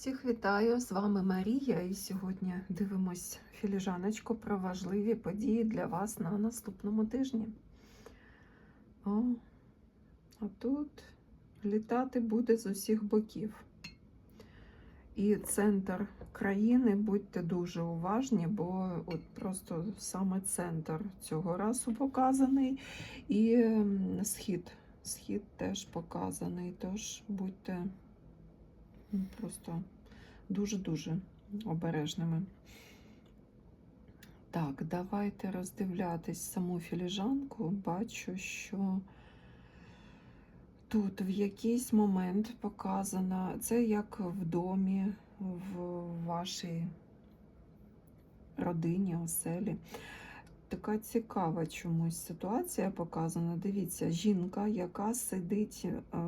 Всіх вітаю! З вами Марія, і сьогодні дивимось філіжаночку про важливі події для вас на наступному тижні. О, а тут літати буде з усіх боків. І центр країни, будьте дуже уважні, бо от просто саме центр цього разу показаний, і ем, схід. Схід теж показаний, тож будьте просто дуже-дуже обережними. Так, давайте роздивлятись саму філіжанку. Бачу, що тут в якийсь момент показано, це як в домі, в вашій родині, оселі. Така цікава чомусь ситуація показана. Дивіться, жінка, яка сидить е,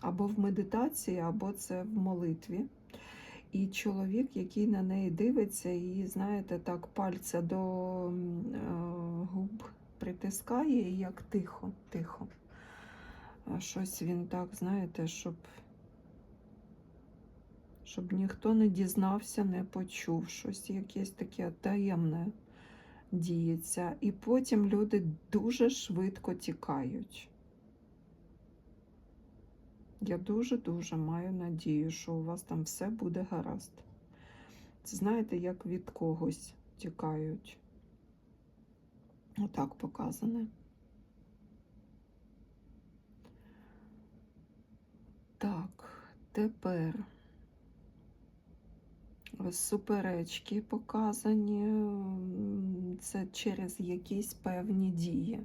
або в медитації, або це в молитві. І чоловік, який на неї дивиться, і, знаєте, так пальця до е, губ притискає, і як тихо, тихо. Щось він так, знаєте, щоб, щоб ніхто не дізнався, не почув, щось якесь таке таємне діється. І потім люди дуже швидко тікають. Я дуже-дуже маю надію, що у вас там все буде гаразд. Це знаєте, як від когось тікають. Отак показане. Так, тепер суперечки показані, це через якісь певні дії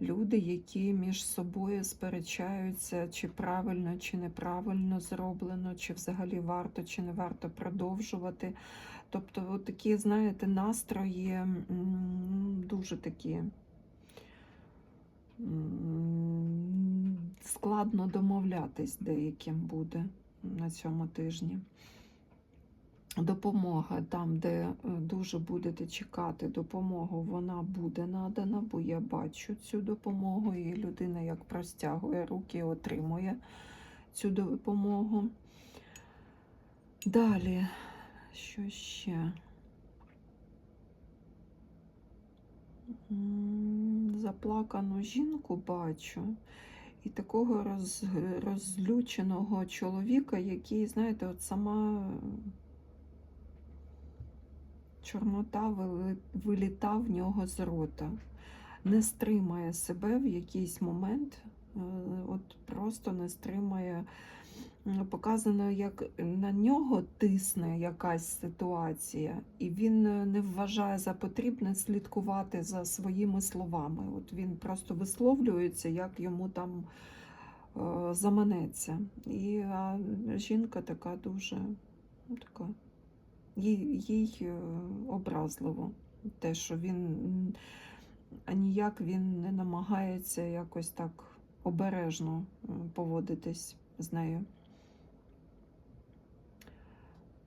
люди, які між собою сперечаються, чи правильно, чи неправильно зроблено, чи взагалі варто, чи не варто продовжувати. Тобто, такі, знаєте, настрої дуже такі складно домовлятись деяким буде на цьому тижні допомога там, де е, дуже будете чекати допомогу, вона буде надана, бо я бачу цю допомогу, і людина як простягує руки, отримує цю допомогу. Далі, що ще? Заплакану жінку бачу. І такого роз, розлюченого чоловіка, який, знаєте, от сама чорнота виліта в нього з рота, не стримає себе в якийсь момент, е, от просто не стримає. Показано, як на нього тисне якась ситуація, і він не вважає за потрібне слідкувати за своїми словами. От Він просто висловлюється, як йому там е, заманеться. І а жінка така дуже ну, така їй, їй е, образливо те, що він ніяк він не намагається якось так обережно поводитись з нею.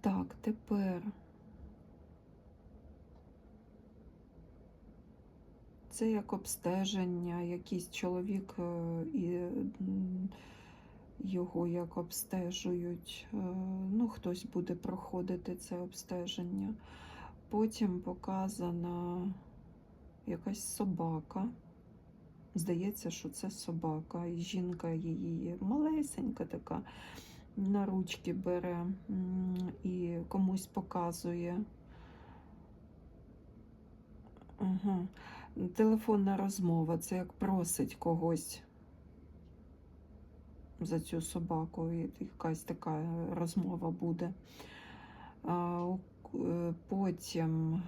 Так, тепер це як обстеження, якийсь чоловік е, і його як обстежують. Е, ну, хтось буде проходити це обстеження. Потім показана якась собака. Здається, що це собака, і жінка її малесенька така на ручки бере і комусь показує. Угу. Телефонна розмова це як просить когось за цю собаку, і якась така розмова буде. Е, потім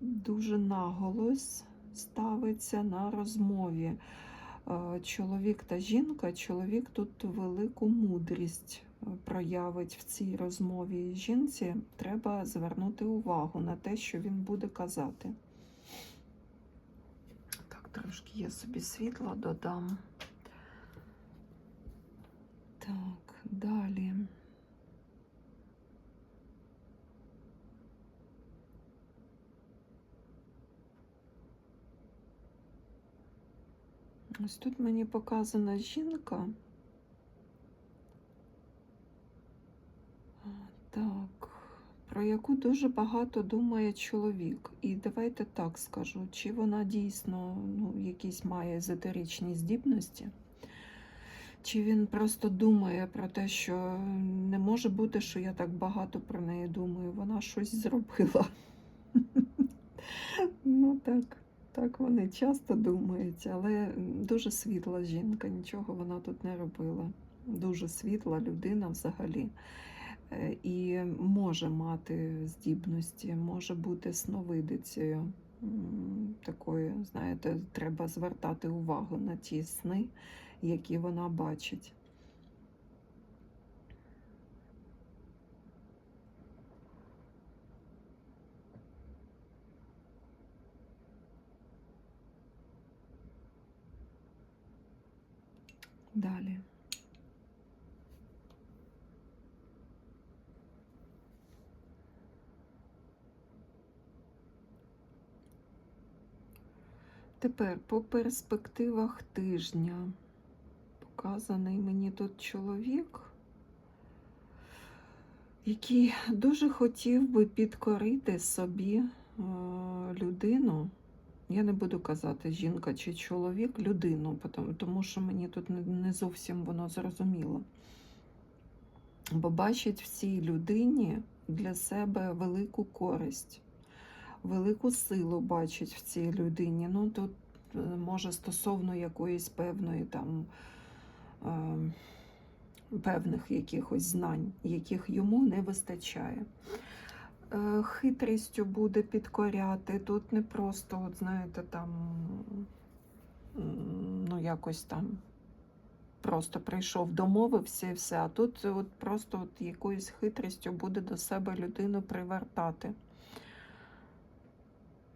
дуже наголос ставиться на розмові. Чоловік та жінка, чоловік тут велику мудрість е, проявить в цій розмові. Жінці треба звернути увагу на те, що він буде казати. Так, трошки я собі світло додам. Так, далі. Ось тут мені показана жінка. Так, про яку дуже багато думає чоловік. І давайте так скажу, чи вона дійсно ну, якісь має езотеричні здібності чи він просто думає про те, що не може бути, що я так багато про неї думаю, вона щось зробила. Ну так, так вони часто думають, але дуже світла жінка, нічого вона тут не робила. Дуже світла людина взагалі. Е, І може мати здібності, може бути сновидицею. Такою, знаєте, треба звертати увагу на ті сни, які вона бачить. Далі. Тепер по перспективах тижня. Показаний мені тут чоловік, який дуже хотів би підкорити собі е, людину. Я не буду казати жінка чи чоловік, людину, тому що мені тут не- зовсім воно зрозуміло. Бо бачить в цій людині для себе велику користь, велику силу бачить в цій людині. Ну, тут е, може стосовно якоїсь певної там певних якихось знань, яких йому не вистачає. Е, Хитрістю буде підкоряти. Тут не просто, от знаєте, там ну якось там просто прийшов, домовився і все. А тут от просто от якоюсь хитрістю буде до себе людину привертати.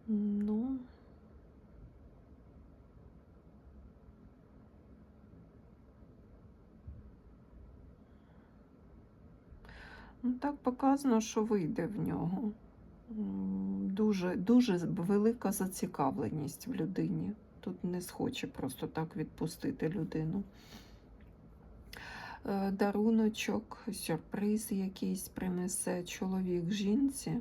Ну. Так показано, що вийде в нього. Дуже, дуже велика зацікавленість в людині. Тут не схоче просто так відпустити людину. Е, Даруночок, сюрприз якийсь принесе чоловік жінці.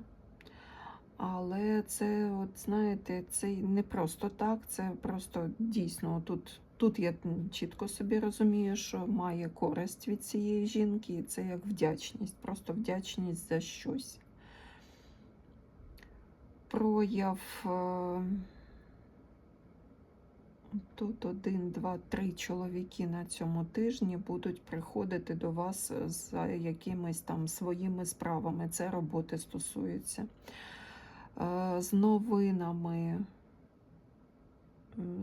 Але це, от знаєте, це не просто так, це просто дійсно тут, тут я чітко собі розумію, що має користь від цієї жінки, і це як вдячність, просто вдячність за щось. Прояв. е, Тут один, два, три чоловіки на цьому тижні будуть приходити до вас за якимись там своїми справами. Це роботи стосується. Е, З новинами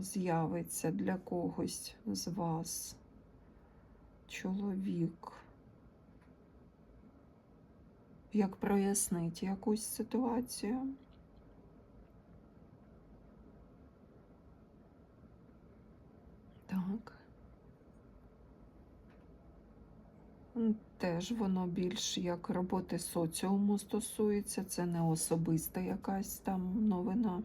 з'явиться для когось з вас чоловік. Як прояснить якусь ситуацію. Так. Теж воно більш як роботи соціуму стосується, це не особиста якась там новина.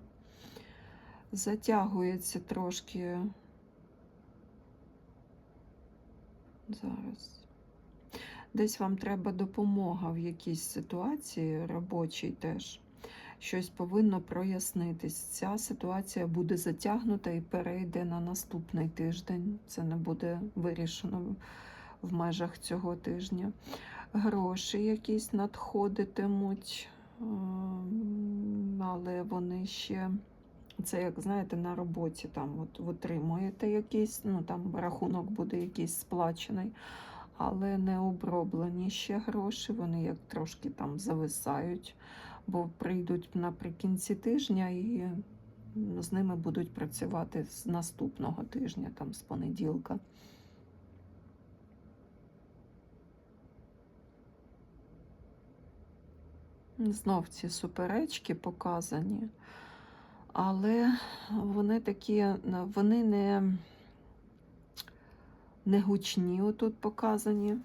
Затягується трошки. Зараз. Десь вам треба допомога в якійсь ситуації робочій теж. Щось повинно прояснитись. Ця ситуація буде затягнута і перейде на наступний тиждень. Це не буде вирішено в межах цього тижня. Гроші якісь надходитимуть, ем, але вони ще. Це, як знаєте, на роботі там от ви отримуєте якийсь, ну там рахунок буде якийсь сплачений, але не оброблені ще гроші, вони як трошки там зависають, бо прийдуть наприкінці тижня і з ними будуть працювати з наступного тижня, там з понеділка. Знов ці суперечки показані, але вони такі, вони не, не гучні отут показані,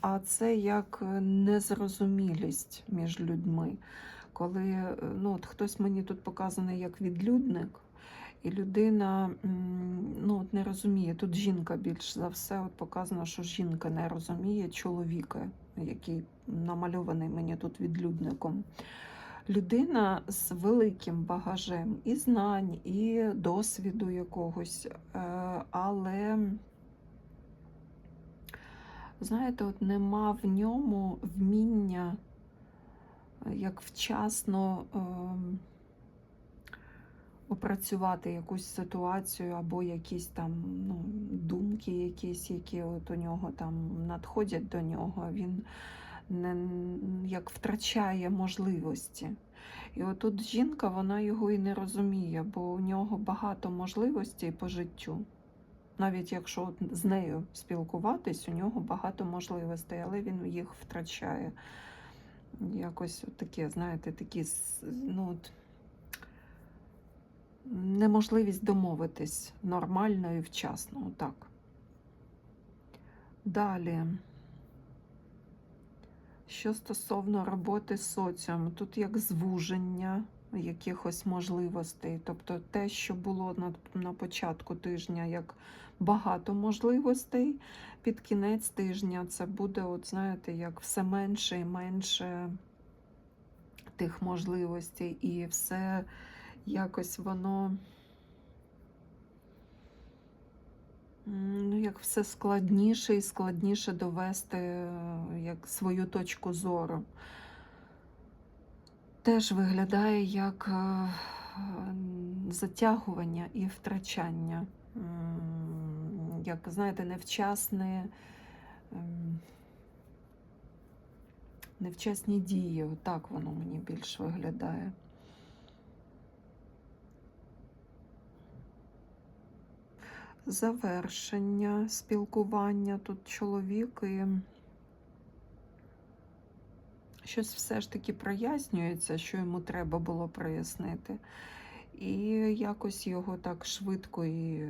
а це як незрозумілість між людьми. Коли ну, от хтось мені тут показаний як відлюдник, І людина ну, от не розуміє, тут жінка більш за все от показано, що жінка не розуміє чоловіка, який намальований мені тут відлюдником. Людина з великим багажем і знань, і досвіду якогось, е, але, знаєте, от нема в ньому вміння як вчасно. ем, опрацювати якусь ситуацію або якісь там ну, думки, якісь, які от у нього там надходять до нього, він не як втрачає можливості. І отут жінка, вона його і не розуміє, бо у нього багато можливостей по життю. Навіть якщо з нею спілкуватись, у нього багато можливостей, але він їх втрачає. Якось таке, знаєте, такі ну, от, неможливість домовитись нормально і вчасно. Отак. Далі. Що стосовно роботи з соціумом, тут як звуження якихось можливостей. Тобто те, що було на, на початку тижня як багато можливостей, під кінець тижня це буде, от знаєте, як все менше і менше тих можливостей, і все якось воно. Ну, як все складніше і складніше довести е, як свою точку зору. Теж виглядає як е, затягування і втрачання. Як, знаєте, невчасне, ем, невчасні дії. Отак воно мені більш виглядає. Завершення спілкування. Тут чоловік і щось все ж таки прояснюється, що йому треба було прояснити. І якось його так швидко і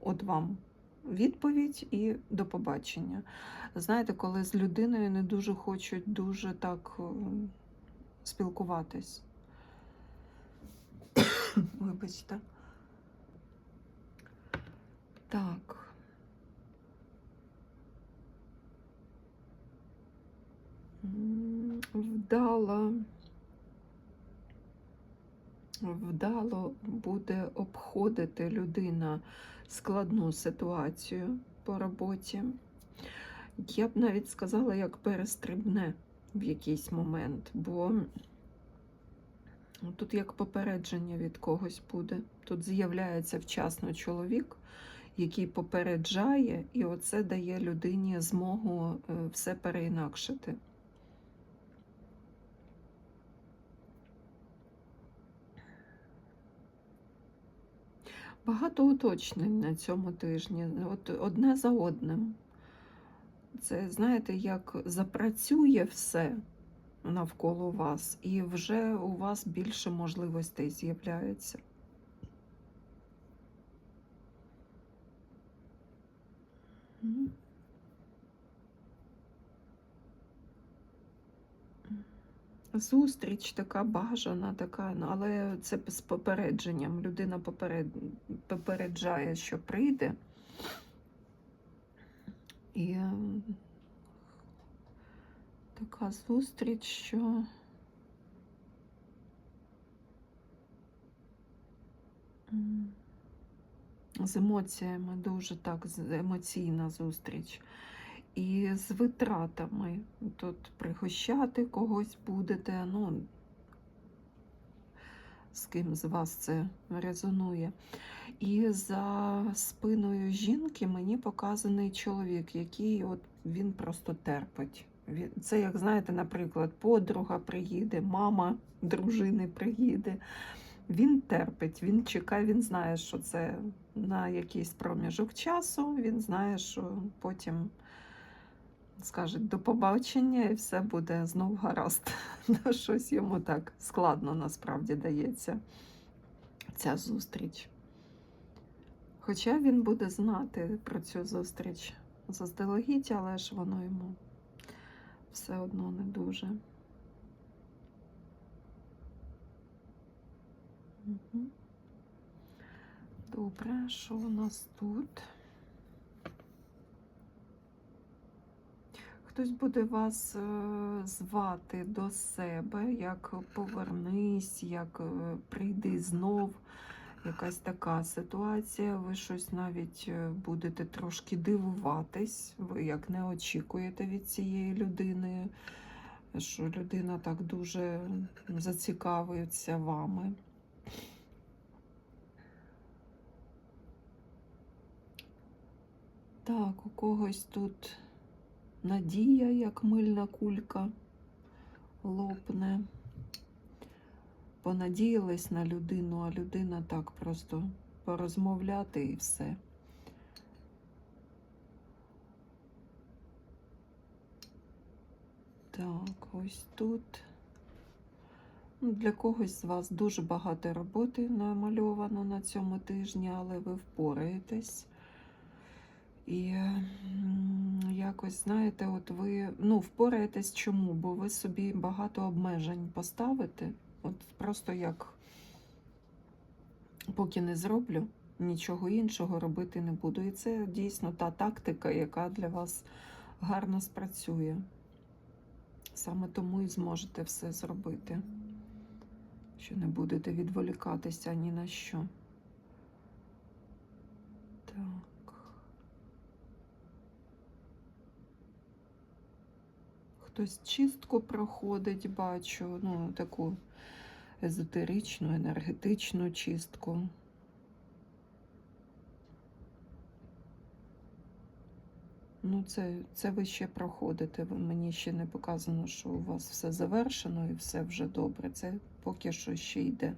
от вам відповідь і до побачення. Знаєте, коли з людиною не дуже хочуть дуже так е, спілкуватись. Вибачте. Так. Вдало. Вдало буде обходити людина складну ситуацію по роботі. Я б навіть сказала, як перестрибне в якийсь момент, бо тут як попередження від когось буде. Тут з'являється вчасно чоловік, який попереджає, і оце дає людині змогу е, все переінакшити. Багато уточнень на цьому тижні, от одне за одним. Це, знаєте, як запрацює все навколо вас, і вже у вас більше можливостей з'являється. Зустріч така бажана, така, ну, але це з попередженням. Людина поперед... попереджає, що прийде. І е, така зустріч, що з емоціями дуже так, емоційна зустріч. І з витратами. Тут пригощати когось будете, ну, з ким з вас це резонує. І за спиною жінки мені показаний чоловік, який от він просто терпить. Це, як знаєте, наприклад, подруга приїде, мама дружини приїде. Він терпить, він чекає, він знає, що це на якийсь проміжок часу. Він знає, що потім скажуть до побачення і все буде знов гаразд. Ну, Щось йому так складно насправді дається ця зустріч. Хоча він буде знати про цю зустріч заздалегідь, але ж воно йому все одно не дуже. Добре, що у нас тут? Хтось буде вас е, звати до себе, як повернись, як е, прийди знов. Якась така ситуація. Ви щось навіть е, будете трошки дивуватись, ви як не очікуєте від цієї людини, що людина так дуже зацікавиться вами. Так, у когось тут надія, як мильна кулька, лопне. Понадіялись на людину, а людина так просто порозмовляти і все. Так, ось тут. Ну, Для когось з вас дуже багато роботи намальовано на цьому тижні, але ви впораєтесь. І якось, знаєте, от ви ну, впораєтесь чому? Бо ви собі багато обмежень поставите. От просто як поки не зроблю, нічого іншого робити не буду. І це дійсно та тактика, яка для вас гарно спрацює. Саме тому і зможете все зробити, що не будете відволікатися ні на що. Так. Хтось чистку проходить, бачу, ну, таку езотеричну, енергетичну чистку. Ну, це, це ви ще проходите. Мені ще не показано, що у вас все завершено і все вже добре. Це поки що ще йде.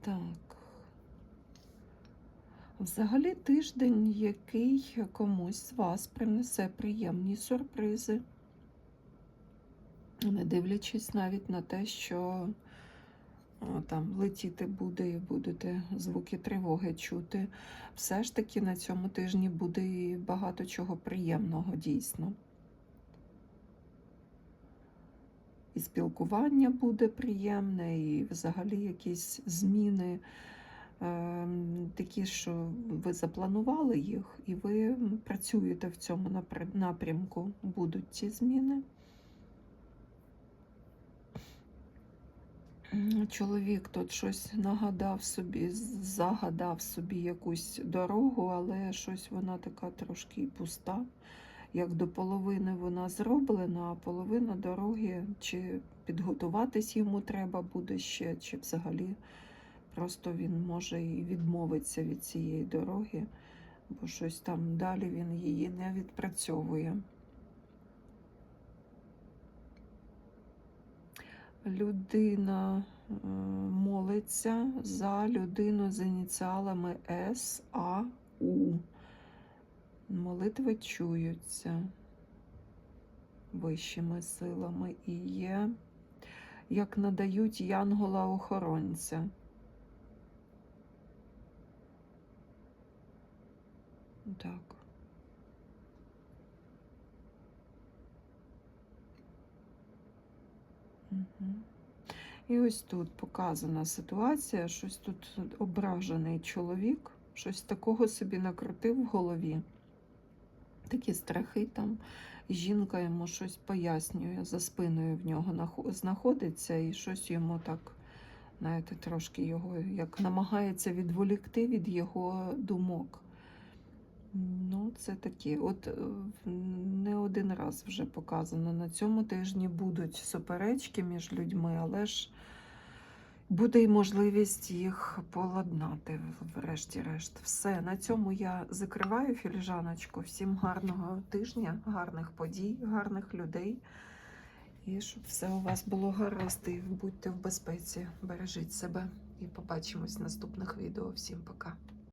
Так. Взагалі тиждень, який комусь з вас принесе приємні сюрпризи, не дивлячись навіть на те, що там летіти буде і будете звуки тривоги чути. Все ж таки на цьому тижні буде і багато чого приємного дійсно. І спілкування буде приємне, і взагалі якісь зміни такі, що ви запланували їх, і ви працюєте в цьому напрямку. Будуть ці зміни. Чоловік тут щось нагадав собі, загадав собі якусь дорогу, але щось вона така трошки пуста. Як до половини вона зроблена, а половина дороги, чи підготуватись йому треба буде ще, чи взагалі просто він може і відмовитися від цієї дороги, бо щось там далі він її не відпрацьовує. Людина е, молиться за людину з ініціалами С, А, У. Молитви чуються вищими силами і є, як надають янгола-охоронця. Так. І ось тут показана ситуація, щось тут ображений чоловік, щось такого собі накрутив в голові. Такі страхи там. Жінка йому щось пояснює, за спиною в нього знаходиться, і щось йому так, знаєте, трошки його як намагається відволікти від його думок. Ну, це такі. От е, не один раз вже показано. На цьому тижні будуть суперечки між людьми, але ж буде й можливість їх поладнати, врешті-решт. Все, на цьому я закриваю філіжаночку. Всім гарного тижня, гарних подій, гарних людей. І щоб все у вас було гаразд, і будьте в безпеці, бережіть себе. І побачимось в наступних відео. Всім пока.